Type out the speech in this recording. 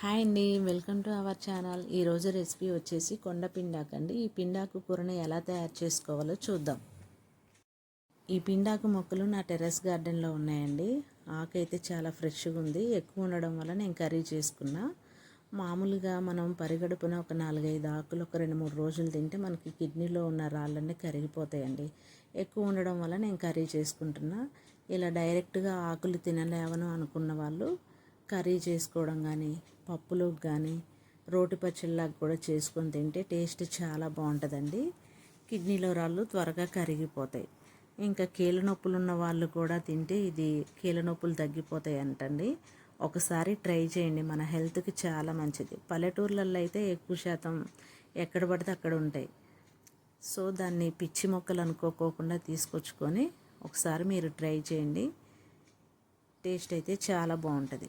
Hi అండి. Welcome to our channel. ఈరోజు recipe వచ్చేసి కొండ పిండాకు అండి. ఈ పిండాకు కూరని ఎలా తయారు చేసుకోవాలో చూద్దాం. ఈ పిండాకు మొక్కలు నా టెర్రస్ గార్డెన్లో ఉన్నాయండి. ఆకు అయితే చాలా ఫ్రెష్గా ఉంది. ఎక్కువ ఉండడం వల్ల నేను కర్రీ చేసుకున్నా. మామూలుగా మనం పరిగడుపున ఒక నాలుగైదు ఆకులు ఒక రెండు మూడు రోజులు తింటే మనకి కిడ్నీలో ఉన్న రాళ్ళన్నీ కరిగిపోతాయండి. ఎక్కువ ఉండడం వల్ల నేను కర్రీ చేసుకుంటున్నా. ఇలా డైరెక్ట్గా ఆకులు తినలేవను అనుకున్న వాళ్ళు కర్రీ చేసుకోవడం కానీ పప్పులోకి కానీ రోటి పచ్చళ్ళకి కూడా చేసుకొని తింటే టేస్ట్ చాలా బాగుంటుందండి. కిడ్నీలో రాళ్ళు త్వరగా కరిగిపోతాయి. ఇంకా కీళ్ళ నొప్పులు ఉన్న వాళ్ళు కూడా తింటే ఇది కీళ్ళ నొప్పులు తగ్గిపోతాయి అంటండి. ఒకసారి ట్రై చేయండి మన హెల్త్కి చాలా మంచిది. పల్లెటూర్లలో అయితే ఎక్కువ శాతం ఎక్కడ పడితే అక్కడ ఉంటాయి. సో దాన్ని పిచ్చి మొక్కలు అనుకోకోకుండా తీసుకొచ్చుకొని ఒకసారి మీరు ట్రై చేయండి. టేస్ట్ అయితే చాలా బాగుంటుంది.